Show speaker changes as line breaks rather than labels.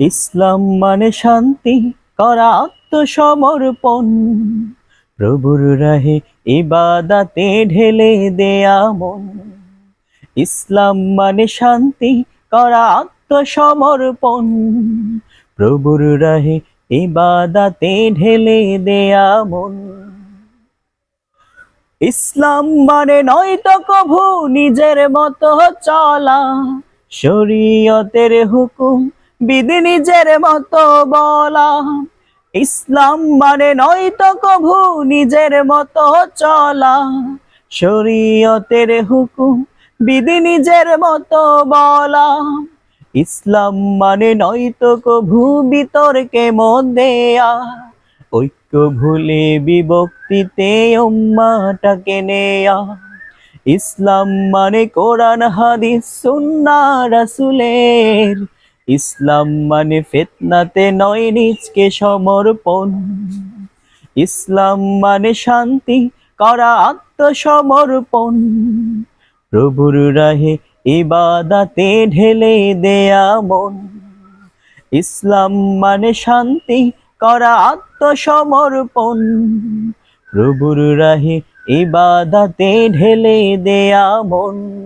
ইসলাম মানে শান্তি, করা আত্মসমর্পণ। প্রভুর রাহে ইবাদাতে ঢেলে দেয়া মন। ইসলাম মানে শান্তি, করা আত্মসমর্পণ। প্রভুর রাহে ইবাদাতে ঢেলে দেয়া মন। ইসলাম মানে নয় তো কভু, নিজের মতো চলা। শরীয়তের হুকুম বিধি নিজের মতো বলা। ইসলাম মানে নয় তো কভু নিজের মতো চলা। শরীয়তের হুকুম বিধি নিজের মতো বলা। ইসলাম মানে নয় তো কভু বিতর্কে মধ্যেয়া ঐক্য ভুলে বিভক্তিতে উম্মাটাকে নেয়া। ইসলাম মানে কোরআন, হাদিস, সুন্না, রাসুলের ইসলাম মানে ফেতনাতে নয় নিজকে সমর্পণ। ইসলাম মানে শান্তি, করা আত্মসমর্পণ। প্রভুর রাহে ইবাদাতে ঢেলে দেয়া মন। ইসলাম মানে শান্তি, করা আত্মসমর্পণ। প্রভুর রাহে ইবাদাতে ঢেলে দেয়া মন।